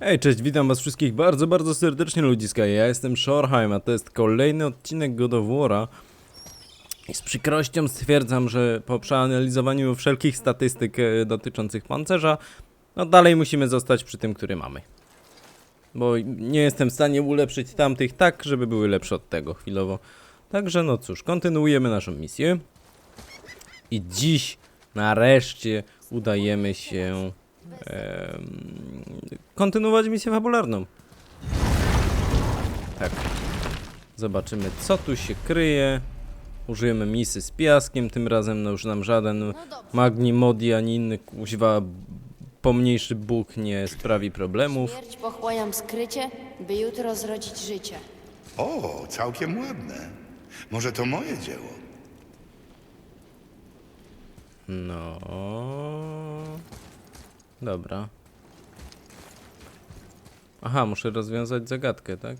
Hej, cześć, witam was wszystkich bardzo, bardzo serdecznie ludziska. Ja jestem Shorheim, a to jest kolejny odcinek God of War'a. I z przykrością stwierdzam, że po przeanalizowaniu wszelkich statystyk e, dotyczących pancerza, no dalej musimy zostać przy tym, który mamy. Bo nie jestem w stanie ulepszyć tamtych tak, żeby były lepsze od tego chwilowo. Także no cóż, kontynuujemy naszą misję. I dziś nareszcie udajemy się kontynuować misję fabularną. Tak. Zobaczymy, co tu się kryje. Użyjemy misy z piaskiem, tym razem no już nam żaden No. Magni Modi ani inny kuźwa pomniejszy Bóg nie sprawi problemów. Śmierć pochłaniam skrycie, by jutro zrodzić życie. O, całkiem ładne. Może to moje dzieło. No. Dobra. Aha, muszę rozwiązać zagadkę, tak?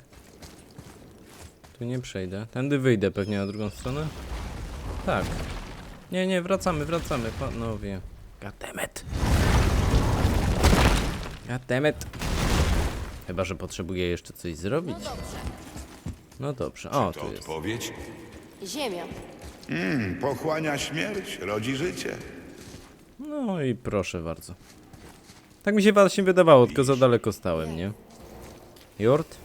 Tu nie przejdę. Tędy wyjdę pewnie na drugą stronę? Tak. Nie, nie, wracamy, wracamy, panowie. Gatemet. Gatemet. Chyba, że potrzebuję jeszcze coś zrobić. No dobrze. No dobrze. O, To tu jest. odpowiedź? Ziemia. Mm, pochłania śmierć, rodzi życie. No i proszę bardzo. Tak mi się właśnie wydawało, tylko za daleko stałem, nie? Jord?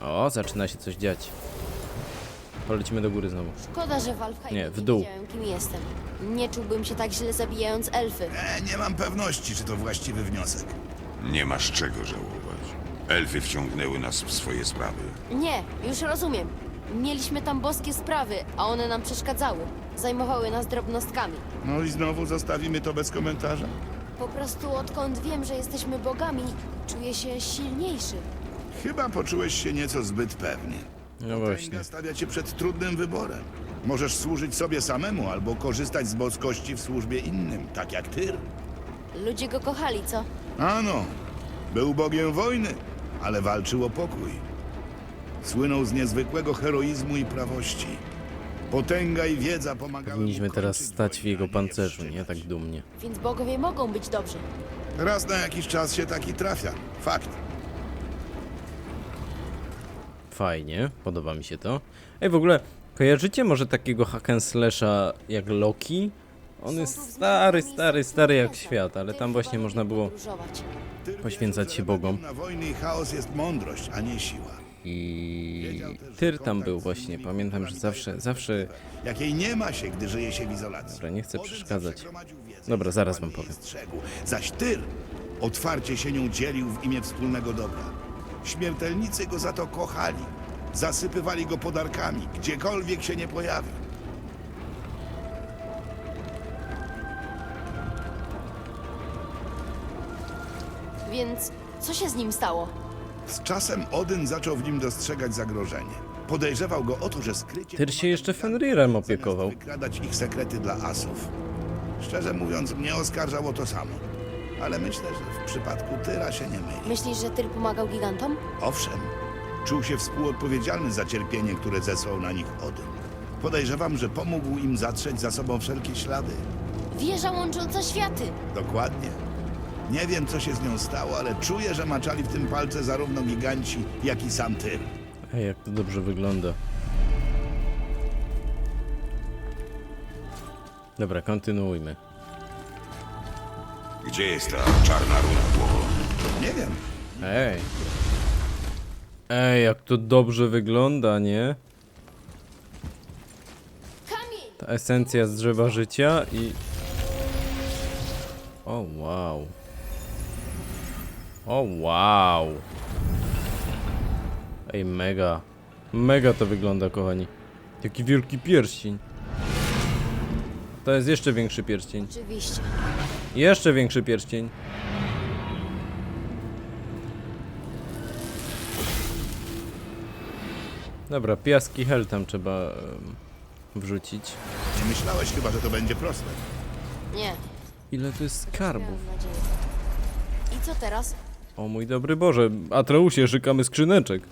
O, zaczyna się coś dziać. Polecimy do góry znowu. Szkoda, że w Alfheimie Nie, w dół. wiedziałem, kim jestem. Nie czułbym się tak źle zabijając elfy. E, nie mam pewności, czy to właściwy wniosek. Nie masz czego żałować. Elfy wciągnęły nas w swoje sprawy. Nie, już rozumiem. Mieliśmy tam boskie sprawy, a one nam przeszkadzały. Zajmowały nas drobnostkami. No i znowu zostawimy to bez komentarza? Po prostu odkąd wiem, że jesteśmy bogami, czuję się silniejszy. Chyba poczułeś się nieco zbyt pewnie. No właśnie. Stawia cię przed trudnym wyborem. Możesz służyć sobie samemu albo korzystać z boskości w służbie innym, tak jak Tyr. Ludzie go kochali, co? Ano, był bogiem wojny, ale walczył o pokój. Słynął z niezwykłego heroizmu i prawości. Potęga i wiedza pomagały Powinniśmy mu teraz kończyć stać w wojnę, jego a pancerzu, nie? Tak dumnie. Więc bogowie mogą być dobrzy. Raz na jakiś czas się taki trafia. Fakt. Fajnie, podoba mi się to. Ej, w ogóle, kojarzycie może takiego hack and slasha jak Loki? On jest stary, stary, stary jak świat, ale tam właśnie można było Podróżować. Poświęcać się Bogom. Na wojny i chaos jest mądrość, a nie siła. i Tyr tam był właśnie. Pamiętam, że zawsze, zawsze... Jakiej nie ma się, gdy żyje się w izolacji. Dobra, nie chcę przeszkadzać. zawsze gromadził wiedzę Dobra, zaraz wam powiem. Strzegł. Zaś Tyr otwarcie się nią dzielił w imię wspólnego dobra. Śmiertelnicy go za to kochali. Zasypywali go podarkami, gdziekolwiek się nie pojawił. Więc co się z nim stało? Z czasem Odyn zaczął w nim dostrzegać zagrożenie. Podejrzewał go o to, że skrycie... Tyr się jeszcze Fenrirem opiekował. wykradać ich sekrety dla asów. Szczerze mówiąc, mnie oskarżał o to samo. Ale myślę, że w przypadku Tyra się nie myli. Myślisz, że Tyr pomagał gigantom? Owszem, czuł się współodpowiedzialny za cierpienie, które zesłał na nich Odyn. Podejrzewam, że pomógł im zatrzeć za sobą wszelkie ślady. Wieża łącząca światy! Dokładnie. Nie wiem, co się z nią stało, ale czuję, że maczali w tym palce zarówno giganci, jak i sam Tyr. Ej, jak to dobrze wygląda. Dobra, kontynuujmy. Gdzie jest ta czarna runa? Nie wiem, Ej. Ej, jak to dobrze wygląda, nie? Ta esencja z drzewa życia i... O wow. O wow. Ej, mega. Mega to wygląda, kochani. Jaki wielki pierścień. To jest jeszcze większy pierścień. Oczywiście. Jeszcze większy pierścień. Dobra, piaski hel tam trzeba em, wrzucić. nie myślałeś chyba, że to będzie proste. Nie. Ile to jest skarbów? Nadzieję. I co teraz? O mój dobry Boże, Atreusie, szykamy skrzyneczek.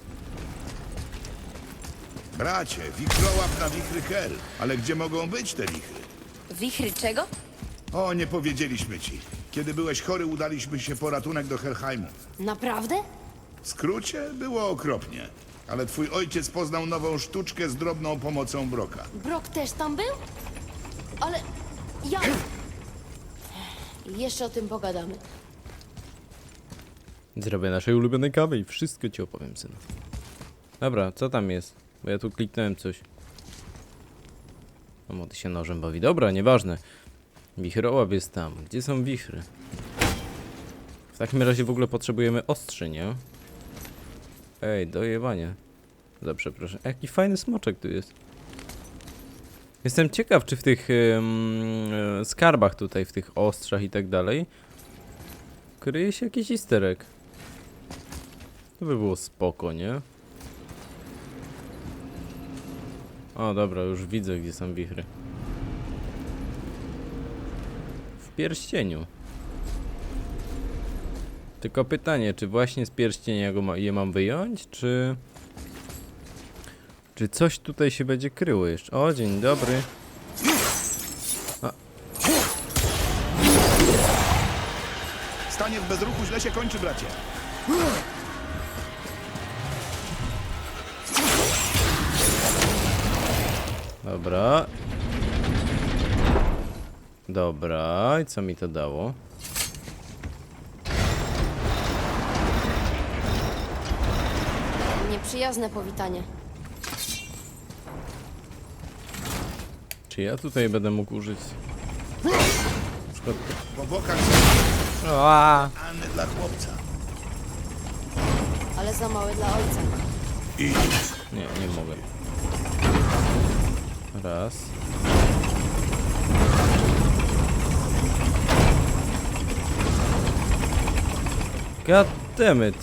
Bracie, wichrołap na wichry Hel. Ale gdzie mogą być te wichry? Wichry czego? O, nie powiedzieliśmy ci. Kiedy byłeś chory, udaliśmy się po ratunek do Helheimu. Naprawdę? W skrócie było okropnie, ale twój ojciec poznał nową sztuczkę z drobną pomocą Broka. Brok też tam był? Ale ja... Jeszcze o tym pogadamy. Zrobię naszej ulubionej kawy i wszystko ci opowiem, synu. Dobra, co tam jest? Bo ja tu kliknąłem coś. O, młody się nożem bawi. Dobra, nieważne. Wichrołap jest tam. Gdzie są wichry? W takim razie w ogóle potrzebujemy ostrzy, nie? Ej, dojebanie. Za przepraszam. Jaki fajny smoczek tu jest. Jestem ciekaw, czy w tych e, skarbach tutaj, w tych ostrzach i tak dalej, kryje się jakiś isterek. To by było spoko, nie? O, dobra, już widzę, gdzie są wichry. W pierścieniu. Tylko pytanie, czy właśnie z pierścienia go ma, je mam wyjąć, czy... Czy coś tutaj się będzie kryło jeszcze? O, dzień dobry. Stanie w bezruchu źle się kończy, bracie. Dobra. Dobra, i co mi to dało? Nieprzyjazne powitanie. Czy ja tutaj będę mógł użyć? Na przykład... Po bokach! Anny dla chłopca. Ale za małe dla ojca. Nie, nie mogę. Raz. God damn it.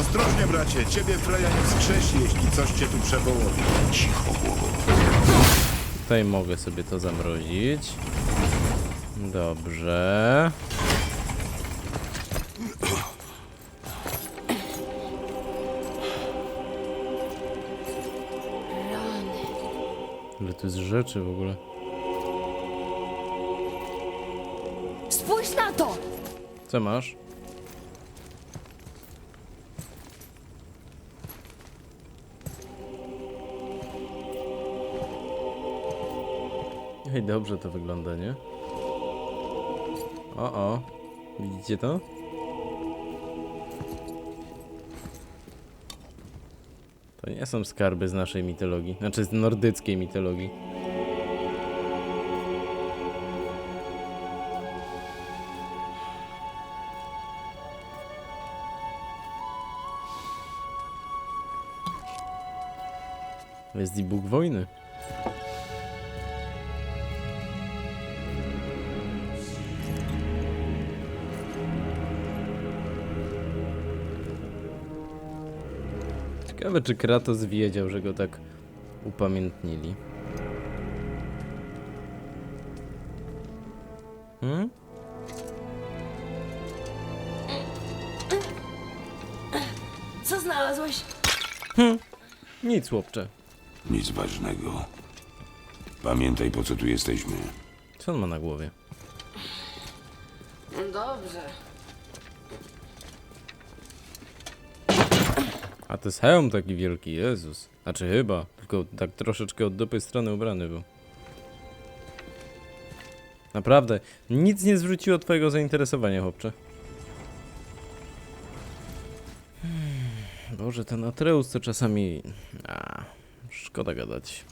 Ostrożnie, bracie, ciebie Freja nie wskrzesi, jeśli coś cię tu przepołowi. Cicho, głowo. Tutaj mogę sobie to zamrozić. Dobrze. Ile tu jest rzeczy w ogóle? Spójrz na to! Co masz? Ej, dobrze to wygląda, nie? O, o. Widzicie to? To nie są skarby z naszej mitologii, znaczy z nordyckiej mitologii. Jest i Bóg wojny. Ciekawe, czy Kratos wiedział, że go tak upamiętnili. Hmm? Co znalazłeś? Nic, chłopcze. Nic ważnego. Pamiętaj, po co tu jesteśmy. Co on ma na głowie? Dobrze. A to jest hełm taki wielki, Jezus. Znaczy chyba, tylko tak troszeczkę od dupy strony ubrany był. Naprawdę, nic nie zwróciło twojego zainteresowania, chłopcze. Hmm, Boże, ten Atreus to czasami... A, szkoda gadać.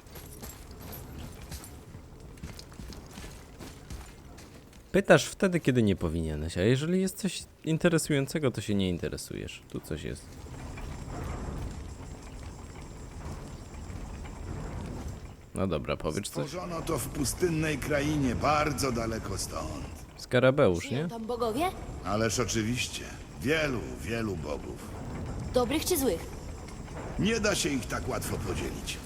Pytasz wtedy, kiedy nie powinieneś, a jeżeli jest coś interesującego, to się nie interesujesz. Tu coś jest. No dobra, powiedz coś. Stworzono to w pustynnej krainie, bardzo daleko stąd. Skarabeusz, nie? Żyją tam bogowie? Ależ oczywiście, wielu, wielu bogów. Dobrych czy złych? Nie da się ich tak łatwo podzielić.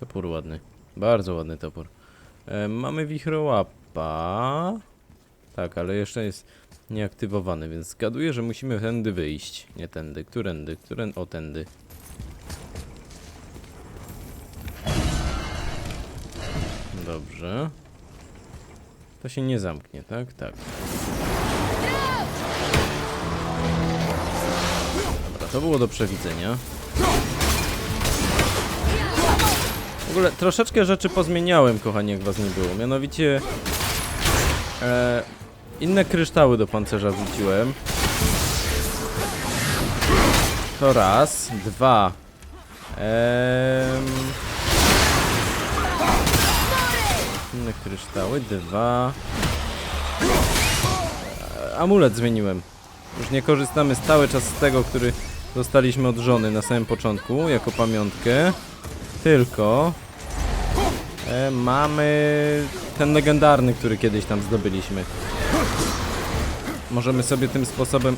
Topór ładny. Bardzo ładny topór. E, mamy wichrołapa. Tak, ale jeszcze jest nieaktywowany, więc zgaduję, że musimy tędy wyjść. Nie tędy, którędy, którędy, o tędy. Dobrze. To się nie zamknie, tak? Tak. Dobra, to było do przewidzenia. W ogóle troszeczkę rzeczy pozmieniałem, kochani, jak was nie było. Mianowicie e, inne kryształy do pancerza wrzuciłem. To raz, dwa. Em, kryształy, dwa. Amulet zmieniłem. Już nie korzystamy cały czas z tego, który dostaliśmy od żony na samym początku, jako pamiątkę. Tylko e, mamy ten legendarny, który kiedyś tam zdobyliśmy. Możemy sobie tym sposobem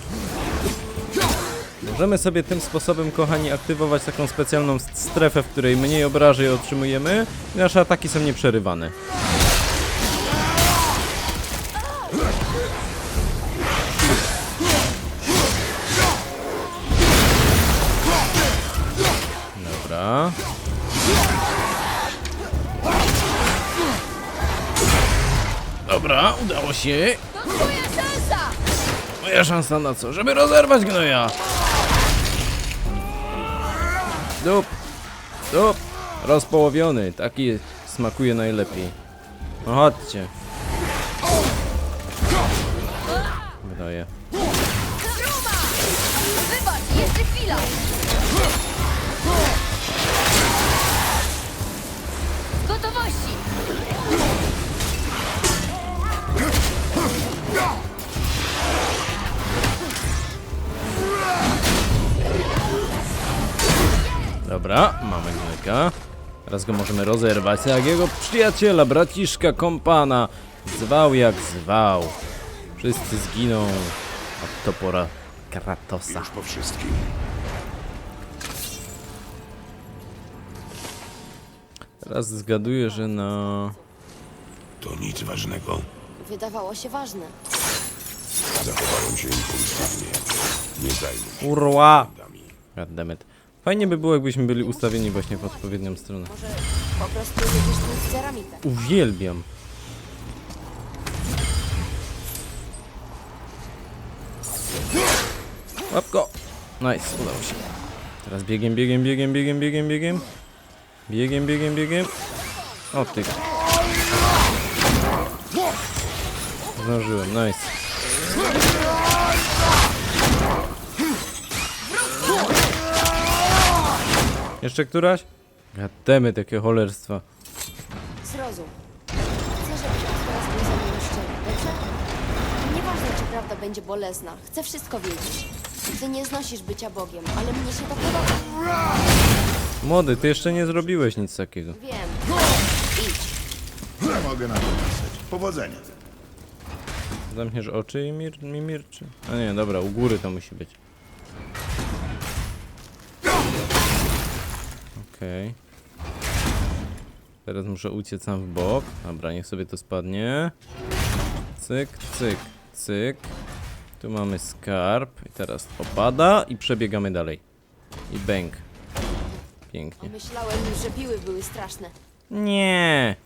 Możemy sobie tym sposobem, kochani, aktywować taką specjalną strefę, w której mniej obrażeń otrzymujemy i nasze ataki są nieprzerywane. Się. To twoja szansa! Moja szansa na co? Żeby rozerwać gnoja! Dup! Dup! Rozpołowiony, taki smakuje najlepiej. No chodźcie. Wydaje. Wybacz, jeszcze chwila! Dobra, mamy gnojka. Teraz go możemy rozerwać, jak jego przyjaciela, braciszka, kompana. Zwał jak zwał. Wszyscy zginą od topora Kratosa. Już po wszystkim. Teraz zgaduję, że na... To nic ważnego. Wydawało się ważne. Zachowałem się impulsywnie. Nie zajmę się Urła! Goddammit. Fajnie by było, jakbyśmy byli ustawieni właśnie w odpowiednią stronę. Może po prostu jedziesz. Uwielbiam. Łapko! Nice, udało się. Teraz biegiem, biegiem, biegiem, biegiem, biegiem, biegiem. Biegiem, biegiem, biegiem. O ty. Zdążyłem, nice. Jeszcze któraś? Gademy takie cholerstwa. Zrozum. Chcę, żebyś otworzył swój zamiar szczery, dobrze? Nieważne, czy prawda będzie bolesna. Chcę wszystko wiedzieć. Ty nie znosisz bycia Bogiem, ale mnie się to podoba. Młody, ty jeszcze nie zrobiłeś nic takiego. Wiem. Idź. Nie mogę na to liczyć. Powodzenia. Zamkniesz oczy i mir, mi mirczy? A nie, dobra, u góry to musi być. Okej. Teraz muszę uciec sam w bok. Dobra, niech sobie to spadnie. Cyk, cyk, cyk. Tu mamy skarb. I teraz opada i przebiegamy dalej. I bęk. Pięknie. Myślałem, że piły były straszne. Nie!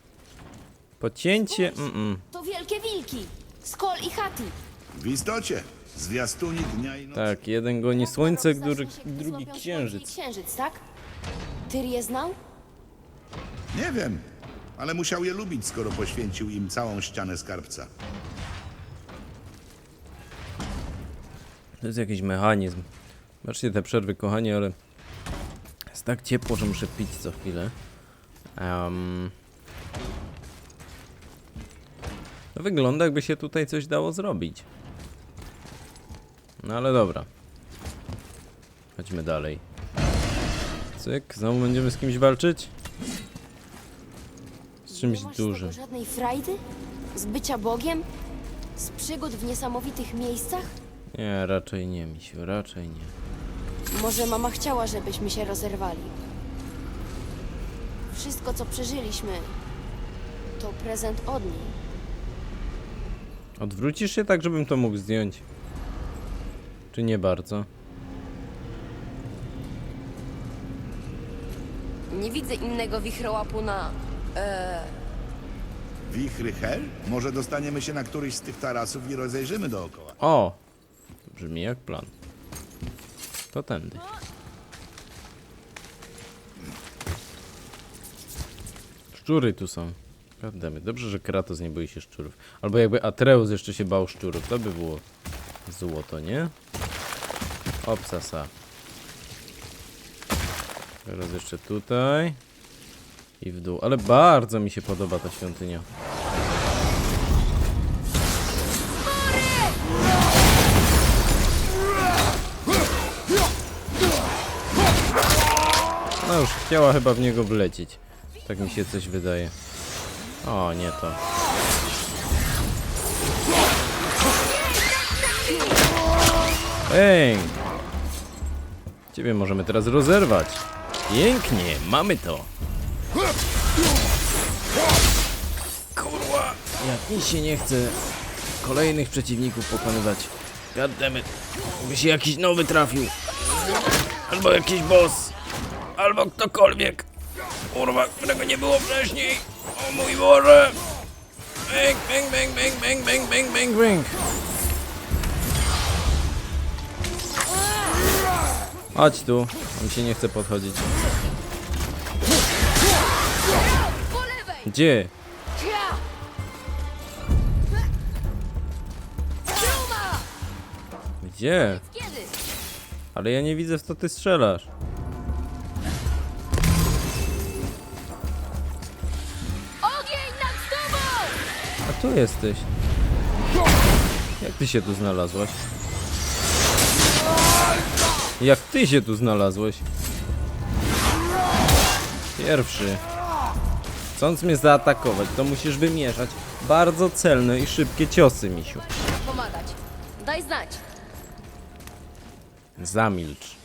Pocięcie. Mm -mm. To wielkie wilki! Skol i Hati! W istocie, zwiastuni dnia i nocy. Tak, jeden goni słońce, drugi, drugi księżyc. księżyc, tak? Tyr je znał? Nie wiem, ale musiał je lubić, skoro poświęcił im całą ścianę skarbca. To jest jakiś mechanizm. Zobaczcie te przerwy, kochani, ale jest tak ciepło, że muszę pić co chwilę. Um... To wygląda, jakby się tutaj coś dało zrobić. No ale dobra. Chodźmy dalej. Cyk, znowu będziemy z kimś walczyć? Z czymś nie masz z dużym. tego żadnej frajdy? Z bycia Bogiem? Z przygód w niesamowitych miejscach? Nie, raczej nie, misiu, raczej nie. Może mama chciała, żebyśmy się rozerwali. Wszystko, co przeżyliśmy, to prezent od niej. Odwrócisz się tak, żebym to mógł zdjąć? Czy nie bardzo? Nie widzę innego wichrołapu na... E, Wichry Hel? Może dostaniemy się na któryś z tych tarasów i rozejrzymy dookoła. O! Brzmi jak plan. To tędy. Szczury tu są. Gadamy. Dobrze, że Kratos nie boi się szczurów. Albo jakby Atreus jeszcze się bał szczurów. To by było złoto, nie? Opsasa. Teraz jeszcze tutaj. I w dół. Ale bardzo mi się podoba ta świątynia. No już chciała chyba w niego wlecieć. Tak mi się coś wydaje. O, nie to. Ej! Ciebie możemy teraz rozerwać. Pięknie, mamy to. Kurwa! Jak mi się nie chce kolejnych przeciwników pokonywać. Goddammit. By się jakiś nowy trafił. Albo jakiś boss. Albo ktokolwiek. Kurwa, którego nie było wcześniej. O mój Boże. Bang, bang, bang, bang, bang, bang, bang, bang, bang. Chodź tu. On się nie chce podchodzić. Gdzie? Gdzie? Ale ja nie widzę w co ty strzelasz. A tu jesteś. Jak ty się tu znalazłaś? Jak ty się tu znalazłeś? Pierwszy. Chcąc mnie zaatakować, to musisz wymierzać bardzo celne i szybkie ciosy, misiu. Pomagać. Daj znać. Zamilcz.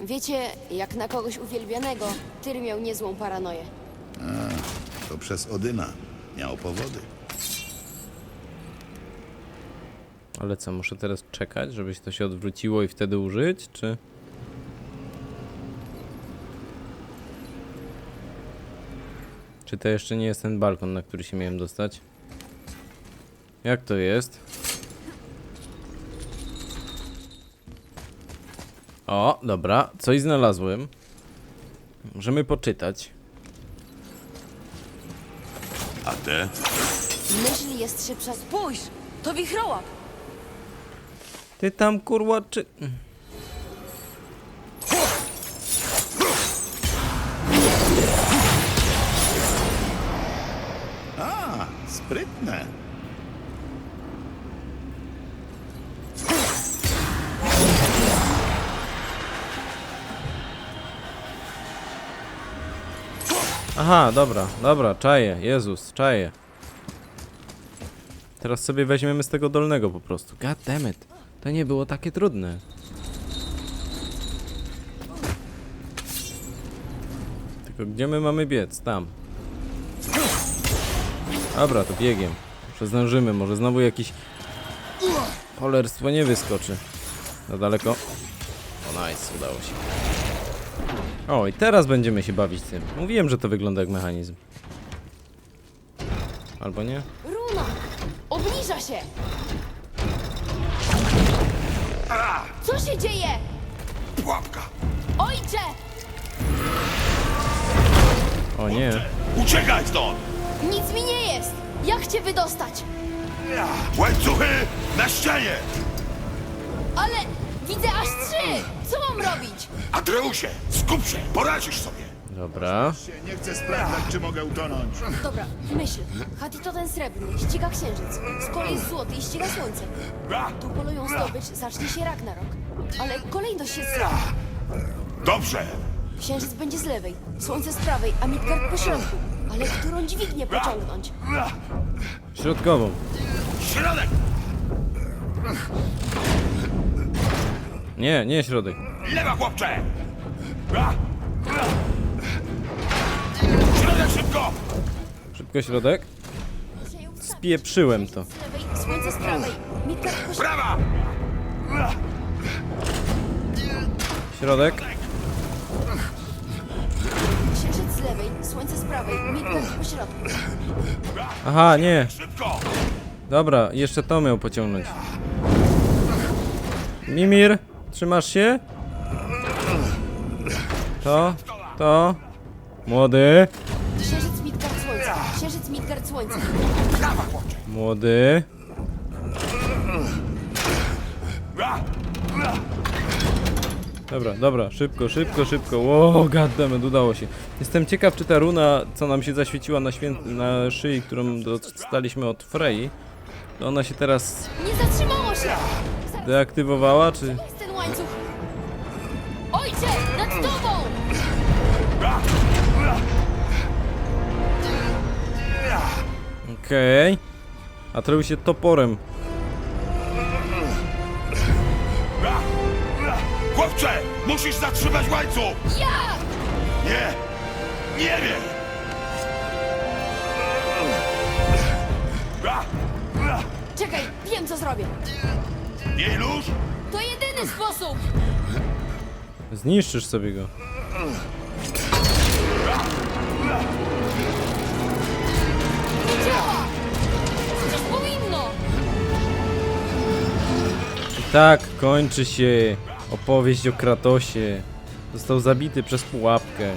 Wiecie, jak na kogoś uwielbianego, Tyr miał niezłą paranoję. To przez Odyna. Miał powody. Ale co, muszę teraz czekać, żeby się to się odwróciło i wtedy użyć, czy... Czy to jeszcze nie jest ten balkon, na który się miałem dostać? Jak to jest? O, dobra, coś znalazłem. Możemy poczytać. A te? Myśl jest szybsza. Spójrz! To wichrołap! Ty tam kurwa czy... A, sprytne. Aha, dobra, dobra, czaję, Jezus, czaję. Teraz sobie weźmiemy z tego dolnego po prostu. God damn it. To nie było takie trudne. Tylko gdzie my mamy biec? Tam. Dobra, to biegiem. Może zdążymy, może znowu jakiś cholerstwo nie wyskoczy. Za daleko. O nice, udało się. O, i teraz będziemy się bawić tym. Mówiłem, że to wygląda jak mechanizm. Albo nie? Runa! Obniża się! Co się dzieje? Pułapka! Ojcze! O nie. Uciekaj stąd! Nic mi nie jest! Jak cię wydostać? Łańcuchy na ścianie! Ale widzę aż trzy! Co mam robić? Atreusie, skup się, poradzisz sobie. Dobra. Nie chcę sprawdzać, czy mogę utonąć. Dobra, myśl. Hati to ten srebrny, ściga księżyc. Z kolei złoty i ściga słońce. Tu polują zdobycz, zacznie się Ragnarok. Ale kolejność jest zła. Dobrze, Księżyc będzie z lewej, słońce z prawej, a Midgard po środku. Ale którą dźwignię pociągnąć? Środkową. środek! Nie, nie środek. Lewa, chłopcze! Szybko! Szybko środek. Spieprzyłem to. Z lewej, słońce z prawej! Środek. z lewej, słońce z prawej, Midgard po środku. Aha, nie. Szybko! Dobra, jeszcze to miał pociągnąć. Mimir, trzymasz się? To, to. Młody, młody. Dobra, dobra, szybko, szybko, szybko. Ło, goddammit, udało się. Jestem ciekaw, czy ta runa, co nam się zaświeciła na, na szyi, którą dostaliśmy od Frey, to ona się teraz Nie zatrzymało się! Deaktywowała, czy... jest ten łańcuch! Ojcze, nad tobą! Okej. A trochę się toporem. Chłopcze! Musisz zatrzymać łańcuch! Jak? Nie! Nie wiem! Czekaj, wiem co zrobię. Luz? To jedyny sposób! Zniszczysz sobie go. Tak kończy się opowieść o Kratosie. Został zabity przez pułapkę.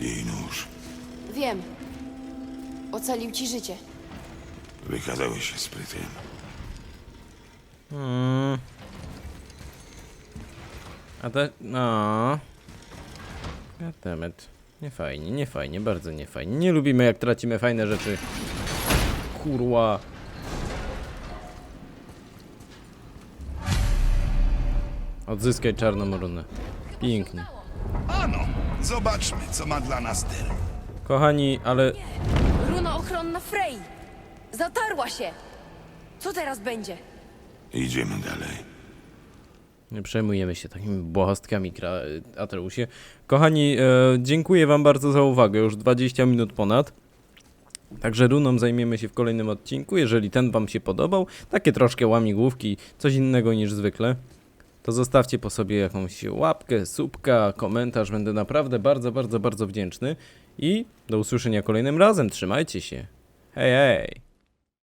Jej nóż. Wiem. Ocalił ci życie. Wykazałeś się sprytem. Mm. A te... no... Goddammit. Nie fajnie, nie fajnie, bardzo nie fajnie. Nie lubimy jak tracimy fajne rzeczy. Kurwa. Odzyskaj czarną runę. Pięknie. Ano, zobaczmy, co ma dla nas Tyr. Kochani, ale Runa ochronna Frey! Zatarła się! Co teraz będzie? Idziemy dalej. Nie przejmujemy się takimi błahostkami, Atreusie. Kochani, e, dziękuję wam bardzo za uwagę, już 20 minut ponad. Także runą zajmiemy się w kolejnym odcinku, jeżeli ten wam się podobał, takie troszkę łamigłówki, coś innego niż zwykle, to zostawcie po sobie jakąś łapkę, subka, komentarz, będę naprawdę bardzo, bardzo, bardzo wdzięczny i do usłyszenia kolejnym razem, trzymajcie się, hej, hej!